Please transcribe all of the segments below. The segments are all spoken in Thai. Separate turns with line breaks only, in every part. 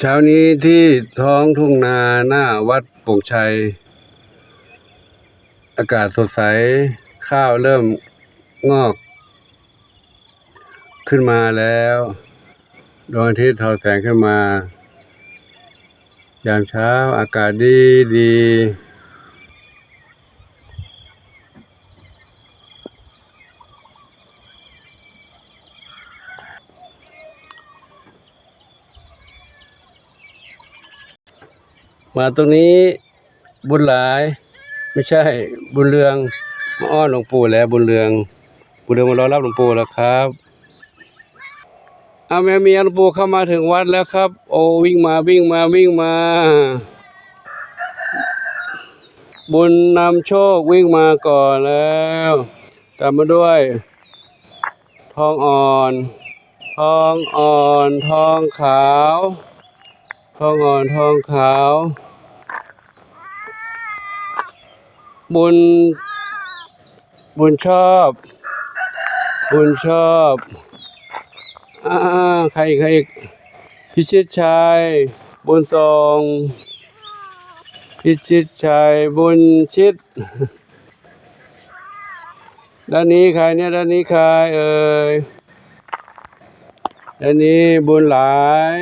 เช้านี้ที่ท้องทุ่งนาหน้าวัดโป่งชัย อากาศสดใสข้าวเริ่มงอก ขึ้นมาแล้วดวงอาทิตย์ทอแสงขึ้นมา ยามเช้าอากาศดีดี มาตรงนี้บุญหลาย ไม่ใช่บุญเรืองมาอ้อนหลวงปู่แล้วบุญเรืองบุญเรืองมารอรับหลวงปู่แล้วครับเอาแม่เมียหลวงปู่เข้ามาถึงวัดแล้วครับ โอ้วิ่งมาวิ่งมาวิ่งมา บุญนำโชควิ่งมาก่อนแล้วตามมาด้วย ทองอ่อน ทองอ่อน ทองขาว ทองอ่อนทองขาว บุญ บุญชอบ บุญชอบอ่าใครใครอีกพิชิตชัย บุญทรงพิชิตชัย บุญชิตด้านนี้ใครเนี่ยด้านนี้ใครเอ่ยด้านนี้บุญหลาย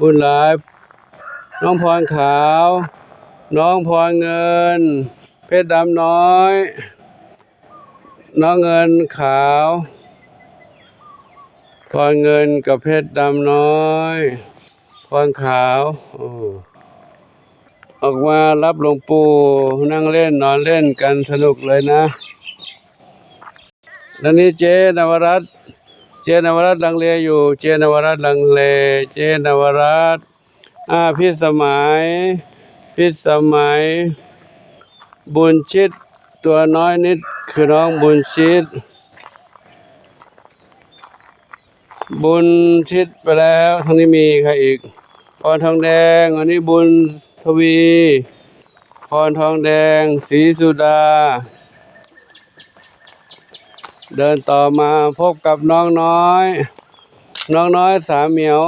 บุญหลาย น้องพรขาว น้องพรเงิน เพชรดำน้อย น้องเงินขาวพรเงินกับเพชรดำน้อยพรขาวออกมารับหลวงปู่นั่งเล่นนอนเล่นกันสนุกเลยนะแล้วนี้เจนวรัตเจนวรัตลังเลอยู่ เจนวรัตลังเล เจนวรัตอ่าพี่สมัยพิสมัย บุญชิตตัวน้อยนิดคือน้องบุญชิตบุญชิตไปแล้วทางนี้มีใครอีกพรทองแดงอันนี้บุญทวีพรทองแดงศรีสุดา เดินต่อมาพบกับน้องน้อย น้องน้อยสามเหมียว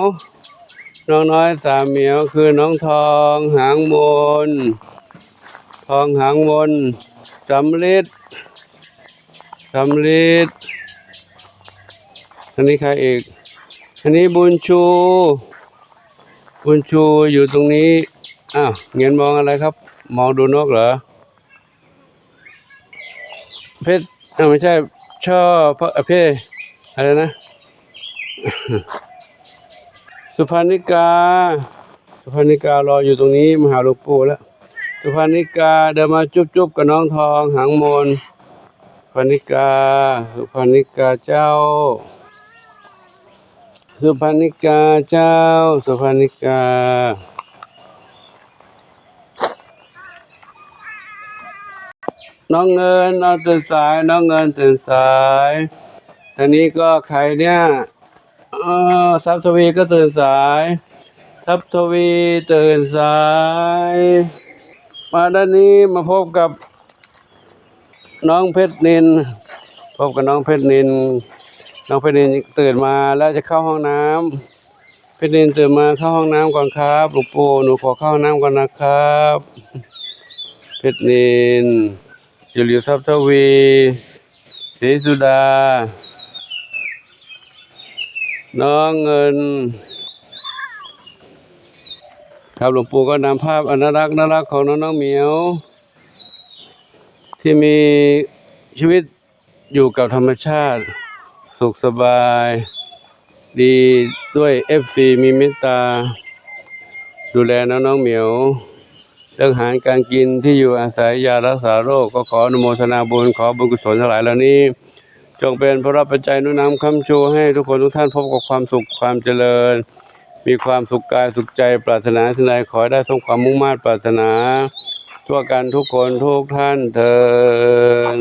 น้องน้อยสามเหมียวคือน้องทองหางมน ทองหางมนสำลิดสำลิดอันนี้ใครอีก อันนี้บุญชู บุญชูอยู่ตรงนี้ อ้าว เงียนมองอะไรครับ มองดูนกเหรอ เพชรไม่ใช่ ชอพระเพศอะไรนะ สุพรรณิกา สุพรรณิการออยู่ตรงนี้มาหาหลวงปู่แล้ว สุพรรณิกาเดินมาจุ๊บจุบกับน้องทองหางมนสุพรรณิกาสุพรรณิกาเจ้า สุพรรณิกาเจ้า สุพรรณิกาน้องเงินนอนตื่นสาย น้องเงินตื่นสายทางนี้ก็ใครเนี่ยเออทรัพย์ทวีก็ตื่นสาย ทรัพย์ทวีตื่นสาย มาด้านนี้มาพบกับน้องเพชรนิน พบกับน้องเพชรนิน น้องเพชรนินตื่นมาแล้วจะเข้าห้องน้ำเพชรนินตื่นมาเข้าห้องน้ำก่อนครับหลวงปู่หนูขอเข้าห้องน้ำก่อนนะครับ เพชรนินจุลิวทรัพย์ทวีศรีสุดา น้องเงิน ครับหลวงปู่ก็นำภาพอนารักษ์น่ารักของน้องน้องเหมียว ที่มีชีวิตอยู่กับธรรมชาติ สุขสบาย ดีด้วยเอฟซีมีเมตตา ดูแลน้องน้องเหมียวเรื่องอาหารการกินที่อยู่อาศัยยารักษาโรคก็ขออนุโมทนาบุญขอบุญกุศลทั้งหลายเหล่านี้ จงเป็นพระรับปัจจัยนุนนำคำชูให้ทุกคนทุกท่านพบกับความสุขความเจริญ มีความสุขกายสุขใจปรารถนาสิ่งใดขอได้สมความมุ่งมา่ปรารถนา ทั่วกันทุกคนทุกท่านเถิด